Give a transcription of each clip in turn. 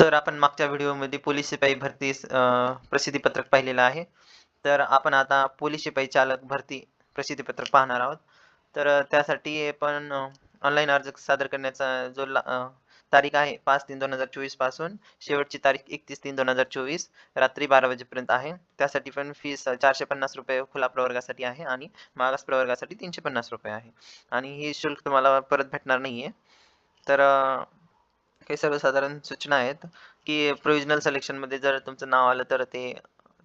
तर आपण मागच्या व्हिडिओमध्ये पोलीस शिपाई भरती प्रसिद्धीपत्रक पाहिलेलं आहे. तर आपण आता पोलीस शिपाई चालक भरती प्रसिद्धीपत्रक पाहणार आहोत. तर त्यासाठी आपण ऑनलाईन अर्ज सादर करण्याचा जो ला- तारीख आहे पाच तीन दोन हजार चोवीसपासून शेवटची तारीख एकतीस तीन दोन हजार चोवीस रात्री बारा वाजेपर्यंत आहे. त्यासाठी पण फीस चारशे पन्नास रुपये खुला प्रवर्गासाठी आहे आणि मागास प्रवर्गासाठी तीनशे पन्नास रुपये आहे. आणि हे शुल्क तुम्हाला परत भेटणार नाही आहे तर काही सर्वसाधारण सूचना आहेत की प्रोविजनल सिलेक्शनमध्ये जर तुमचं नाव आलं तर ते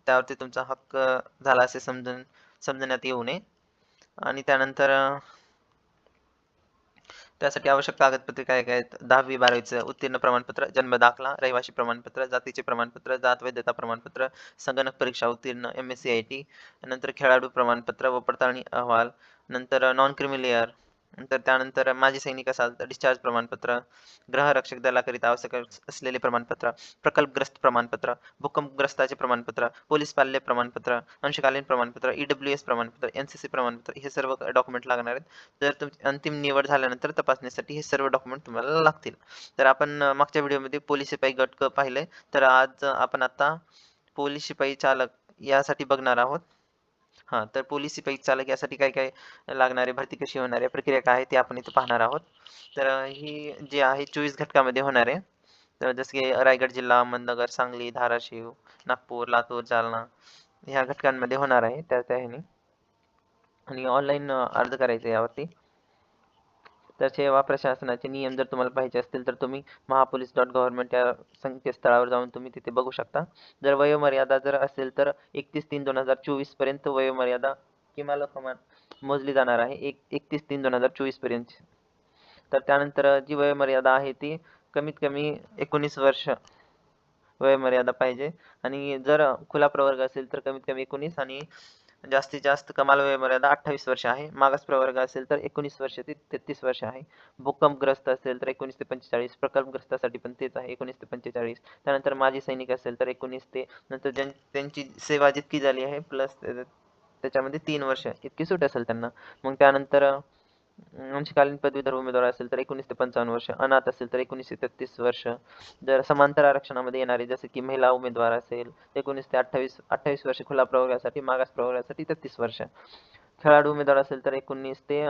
त्यावरती तुमचा हक्क झाला असे समजून समजण्यात येऊ नये. आणि त्यानंतर त्यासाठी आवश्यक कागदपत्रे काय काय आहेत? दहावी बारावीचं उत्तीर्ण प्रमाणपत्र जन्म दाखला रहिवासी प्रमाणपत्र जातीचे प्रमाणपत्र जात वैधता प्रमाणपत्र संगणक परीक्षा उत्तीर्ण M S C I T नंतर खेळाडू प्रमाणपत्र व पडताळणी अहवाल नंतर नॉन क्रिमिलेअर नंतर त्यानंतर माजी सैनिक असाल तर डिस्चार्ज प्रमाणपत्र ग्रहरक्षक दलाकरिता आवश्यक असलेले प्रमाणपत्र प्रकल्पग्रस्त प्रमाणपत्र भूकंपग्रस्ताचे प्रमाणपत्र पोलीस पाल्य प्रमाणपत्र अंशकालीन प्रमाणपत्र ई डब्ल्यू एस प्रमाणपत्र एन सी सी प्रमाणपत्र हे सर्व डॉक्युमेंट लागणार आहेत. जर तुमची अंतिम निवड झाल्यानंतर तपासणीसाठी हे सर्व डॉक्युमेंट तुम्हाला लागतील. तर आपण मागच्या व्हिडिओमध्ये पोलीस शिपाई गट पाहिले. तर आज आपण आता पोलीस शिपाई चालक यासाठी बघणार आहोत. हां तर पोलीस शिपाई चालक यासाठी काय काय लागणारे भरती कशी होणार आहे प्रक्रिया काय आहे ते आपण इथं पाहणार आहोत. तर ही जी आहे चोवीस घटकामध्ये होणार आहे. तर जसं की रायगड जिल्हा अहमदनगर सांगली धाराशिव नागपूर लातूर जालना ह्या घटकांमध्ये होणार आहे. त्या त्या ह्याने. आणि ऑनलाईन अर्ज करायचा यावरती. तर सेवा प्रशासनाचे नियम जर तुम्हाला पाहिजे असतील तर तुम्ही महापोलीस डॉट गव्हर्नमेंट या संकेतस्थळावर जाऊन तुम्ही तिथे बघू शकता. जर वयोमर्यादा जर असेल तर एकतीस तीन दोन हजार चोवीसपर्यंत वयोमर्यादा किमान कमान मोजली जाणार आहे. एक एकतीस तीन दोन हजार चोवीसपर्यंत. तर त्यानंतर जी वयोमर्यादा आहे ती कमीत कमी एकोणीस वर्ष वयोमर्यादा पाहिजे. आणि जर खुला प्रवर्ग असेल तर कमीत कमी एकोणीस आणि जास्तीत जास्त कमाल वयमर्यादा अठ्ठावीस वर्ष आहे. मागास प्रवर्ग असेल तर एकोणीस वर्ष ते तेहतीस वर्ष आहे. भूकंपग्रस्त असेल तर एकोणीस ते पंचेचाळीस प्रकल्पग्रस्तासाठी पण तेच आहे एकोणीस ते पंचेचाळीस. त्यानंतर माजी सैनिक असेल तर एकोणीस ते नंतर ज्यां त्यांची सेवा जितकी झाली आहे प्लस त्याच्यामध्ये तीन वर्ष इतकी सूट असेल त्यांना. मग त्यानंतर अंशकालीन पदवीधर उमेदवार असेल तर एकोणीस ते पंचावन्न वर्ष अनाथ असेल तर एकोणीस ते तेहतीस वर्ष जर समांतर आरक्षणामध्ये येणारे जसे की महिला उमेदवार असेल एकोणीस ते अठ्ठावीस अठ्ठावीस वर्ष खुला प्रवर्गासाठी मागास प्रवर्गासाठी तेहतीस वर्ष. खेळाडू उमेदवार असेल तर एकोणीस ते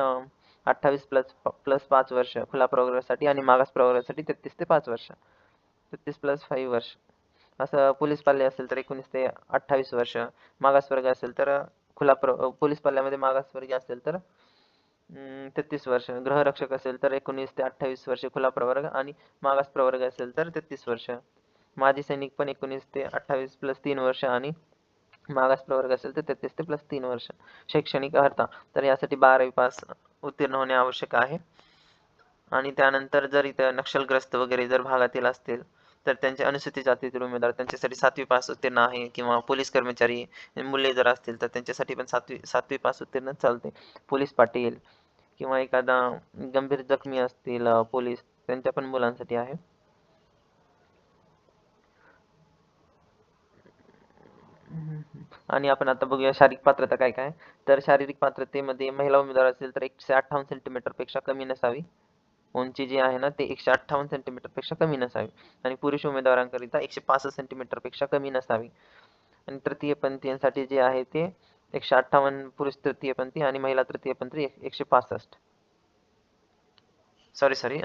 अठ्ठावीस प्लस प्लस पाच वर्ष खुला प्रवर्गासाठी आणि मागास प्रवर्गासाठी तेहतीस ते पाच वर्ष. तेहतीस प्लस फाईव्ह वर्ष. असं पोलीस पाल्य असेल तर एकोणीस ते अठ्ठावीस वर्ष मागासवर्ग असेल तर खुला प्र पोलीस पाल्यामध्ये मागासवर्गीय असेल तर तेहतीस वर्ष. गृहरक्षक असेल तर एकोणीस ते अठ्ठावीस वर्ष खुला प्रवर्ग आणि मागास प्रवर्ग असेल तर तेहतीस वर्ष. माजी सैनिक पण एकोणीस ते अठ्ठावीस प्लस तीन वर्ष आणि मागास प्रवर्ग असेल तर तेहतीस ते प्लस तीन वर्ष. शैक्षणिक अर्हता तर यासाठी बारावी पास उत्तीर्ण होणे आवश्यक आहे. आणि त्यानंतर जर इथं नक्षलग्रस्त वगैरे जर भागातील असतील तर त्यांचे अनुसूचित जातीतील उमेदवार त्यांच्यासाठी सातवी पास उत्तीर्ण आहे किंवा पोलीस कर्मचारी मुले जर असतील तर त्यांच्यासाठी पण सातवी सातवी पास उत्तीर्ण चालते. पोलीस पाटील किंवा एखादा गंभीर जखमी असतील पोलीस त्यांच्या पण मुलांसाठी आहे. आणि आपण आता बघूया शारीरिक पात्रता काय काय? तर शारीरिक पात्रतेमध्ये महिला उमेदवार असेल तर एकशे अठ्ठावन्न सेंटीमीटरपेक्षा कमी नसावी. उंची जी आहे ना ते एकशे अठ्ठावन्न सेंटीमीटरपेक्षा कमी नसावी. आणि पुरुष उमेदवारांकरिता एकशे पासष्ट सेंटीमीटरपेक्षा कमी नसावी. आणि तृतीयपंथीयांसाठी जे आहे ते एकशे अठ्ठावन्न पुरुष तृतीयपंथी आणि महिला तृतीयपंथी एक- एकशे पासष्ट. सॉरी सॉरी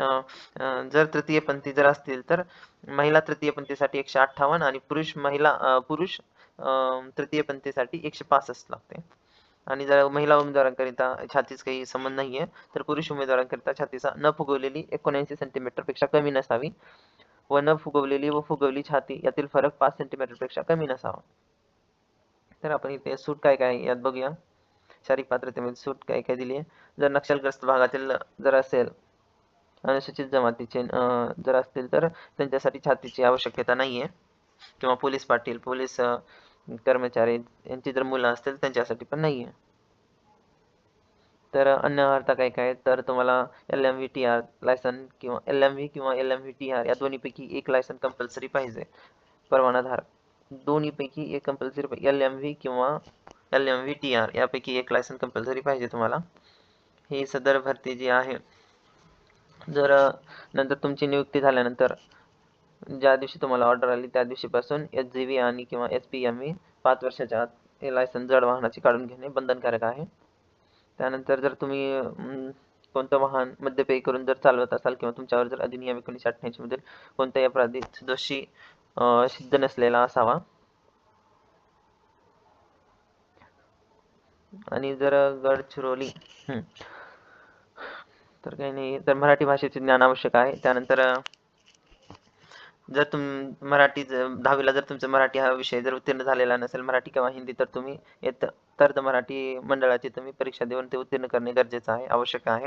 जर तृतीयपंथी जर असतील तर महिला तृतीयपंथीसाठी एकशे अठ्ठावन्न आणि पुरुष महिला पुरुष अं, तृतीयपंथीसाठी एकशे पासष्ट लागते. आणि जर महिला उमेदवारांकरिता छातीचा काही संबंध नाही आहे तर पुरुष उमेदवारांकरिता छातीचा न फुगवलेली एकोणऐंशी सेंटीमीटरपेक्षा कमी नसावी. व न फुगवलेली व फुगवली छाती यातील फरक पाच सेंटीमीटरपेक्षा कमी नसावा. तर आपण इथे सूट काय काय यात बघूया. शारीरिक पात्रतेमध्ये सूट काय काय दिली आहे जर नक्षलग्रस्त भागातील जर असेल अनुसूचित जमातीचे जर असतील तर त्यांच्यासाठी छातीची आवश्यकता नाही आहे किंवा पोलीस पाटील पोलीस कर्मचारी यांची जर मुलं असतील त्यांच्यासाठी पण नाही आहे तर अन्य अर्थ काय काय? तर तुम्हाला L M V T R license किंवा एल एम व्ही किंवा L M V T R या दोन्हीपैकी एक लायसन कंपल्सरी पाहिजे. परवानाधारक दोन्हीपैकी एक कंपल्सरी एल एम व्ही किंवा L M V T R यापैकी एक लायसन कंपल्सरी पाहिजे तुम्हाला. ही सदर भरती जी आहे जर नंतर तुमची नियुक्ती झाल्यानंतर ज्या दिवशी तुम्हाला ऑर्डर आली त्या दिवशीपासून एच जी व्ही आणि किंवा एस पी एम व्ही पाच वर्षाच्या आत हे लायसन जड वाहनाचे काढून घेणे बंधनकारक आहे. त्यानंतर जर तुम्ही कोणतं वाहन मद्यपेय करून जर चालवत असाल किंवा तुमच्यावर जर अधिनियम एकोणीसशे अठ्ठ्याऐंशीमध्ये कोणत्याही अपराधीत दोषी सिद्ध नसलेला असावा. आणि जर गडचिरोली तर काही नाही तर मराठी भाषेचे ज्ञान आवश्यक आहे. त्यानंतर जर तुम मराठी दहावीला जर तुमचं मराठी हा विषय जर उत्तीर्ण झालेला नसेल मराठी किंवा हिंदी तर तुम्ही येत तर मराठी मंडळाची तुम्ही परीक्षा देऊन ते उत्तीर्ण करणे गरजेचं आहे आवश्यक आहे.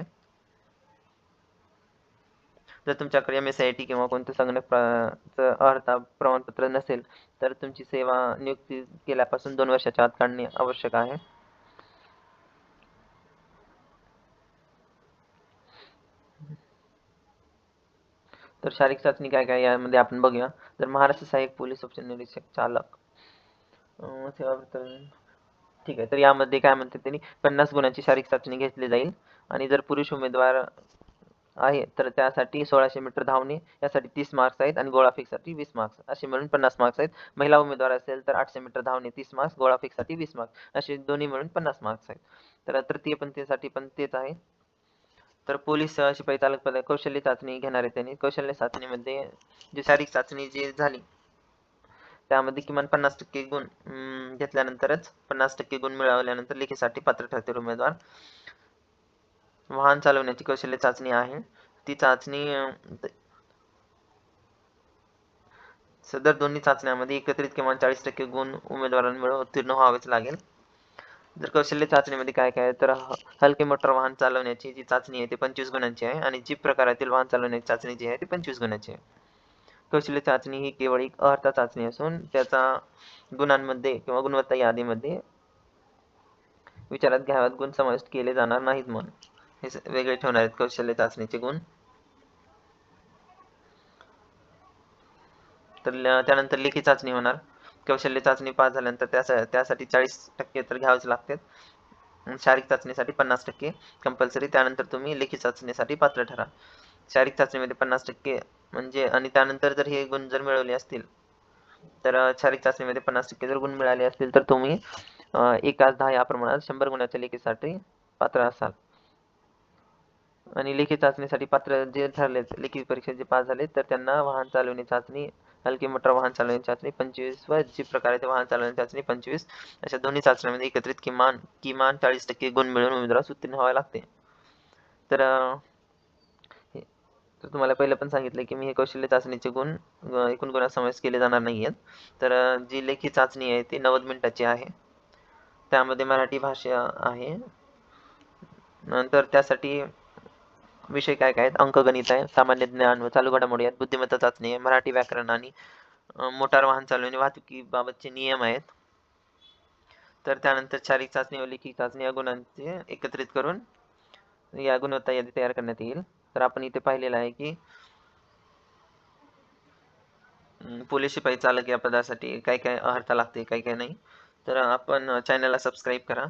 जर तुमच्याकडे एम एस आय टी किंवा कोणतं संगणक अर्थ अर्हता प्रमाणपत्र नसेल तर तुमची सेवा नियुक्ती केल्यापासून दोन वर्षाच्या आत काढणे आवश्यक आहे. तर शारीरिक चाचणी काय काय यामध्ये आपण बघूया. तर महाराष्ट्र सहाय्यक पोलीस उपनिरीक्षक चालक. सेवा ठीक आहे. तर यामध्ये काय म्हणतात त्यांनी? पन्नास गुणांची शारीरिक चाचणी घेतली जाईल. आणि जर पुरुष उमेदवार आहे तर त्यासाठी सोळाशे मीटर धावणे यासाठी तीस मार्क्स आहेत आणि गोळाफेकसाठी वीस मार्क्स असे मिळून पन्नास मार्क्स आहेत. महिला उमेदवार असेल तर आठशे मीटर धावणे तीस मार्क्स गोळाफेकसाठी वीस मार्क्स असे दोन्ही मिळून पन्नास मार्क्स आहेत. तर तृतीय पंथीसाठी पण तेच आहे. तर पोलीस अ, शिपाई चालक पद कौशल्य चाचणी घेणार आहे त्यांनी. कौशल्य चाचणीमध्ये जी शारीरिक चाचणी जी झाली त्यामध्ये किमान पन्नास टक्के गुण घेतल्यानंतरच पन्नास टक्के गुण मिळवल्यानंतर लेखीसाठी पात्र ठरतील उमेदवार. वाहन चालवण्याची कौशल्य चाचणी आहे. ती चाचणी सदर दोन्ही चाचण्यामध्ये एकत्रित किमान चाळीस टक्के गुण उमेदवारांमुळे उत्तीर्ण व्हावेच लागेल. जर कौशल्य चाचणीमध्ये काय काय तर हलके मोटर वाहन चालवण्याची जी चाचणी आहे ती पंचवीस गुणांची आहे आणि जीप प्रकारातील वाहन चालवण्याची चाचणी जी आहे ती पंचवीस गुणांची आहे. कौशल्य चाचणी ही केवळ एक अर्हता चाचणी असून त्याचा गुणांमध्ये किंवा गुणवत्ता यादीमध्ये विचारात घ्याव्यात गुण समाविष्ट केले जाणार नाहीत म्हणून. हे वेगळे ठेवणार आहेत कौशल्य चाचणीचे गुण. तर त्यानंतर लेखी चाचणी होणार. कौशल्य चाचणी पास झाल्यानंतर त्यासा त्यासाठी चाळीस टक्के तर घ्यावेच लागतात. शारीरिक चाचणीसाठी पन्नास टक्के कंपल्सरी त्यानंतर तुम्ही लेखी चाचणीसाठी पात्र ठरा शारीरिक चाचणीमध्ये पन्नास टक्के म्हणजे आणि त्यानंतर जर हे गुण जर मिळवले असतील तर शारीरिक चाचणीमध्ये पन्नास टक्के जर गुण मिळाले असतील तर तुम्ही एक एकाच दहा या प्रमाणात शंभर गुणाच्या लेखीसाठी पात्र असाल. आणि लेखी चाचणीसाठी पात्र जे ठरले लेखी परीक्षेत जे पास झाले तर त्यांना वाहन चालवणे चाचणी हलकी मोटर वाहन चालवण्याची चाचणी पंचवीस व जी प्रकारे वाहन चालवण्याची चाचणी पंचवीस. अशा दोन्ही चाचण्यांमध्ये एकत्रित किमान किमान चाळीस टक्के गुण मिळवून उमेदवारास उत्तीर्ण व्हावे लागते. तर तर तुम्हाला पहिलं पण सांगितलं की मी हे कौशल्य चाचणीचे गुण एकूण गुणात समावेश केले जाणार नाही आहेत तर जी लेखी चाचणी आहे ती नव्वद मिनिटाची आहे. त्यामध्ये मराठी भाषा आहे. नंतर त्यासाठी विषय काय काय आहेत? अंकगणित आहे सामान्य ज्ञान व चालू घडामोडी आहेत बुद्धिमत्ता चाचणी आहे मराठी व्याकरण आणि मोटार वाहन चालवणे वाहतुकीबाबतचे नियम आहेत. तर त्यानंतर शारीरिक चाचणी व लेखी चाचणी या गुणांचे एकत्रित करून या गुणवत्ता यादी तयार करण्यात येईल. तर आपण इथे पाहिलेलं आहे की पोलीस शिपाई चालक या पदासाठी काय काय अर्हता लागते काय काय नाही. तर आपण चॅनलला सबस्क्राईब करा.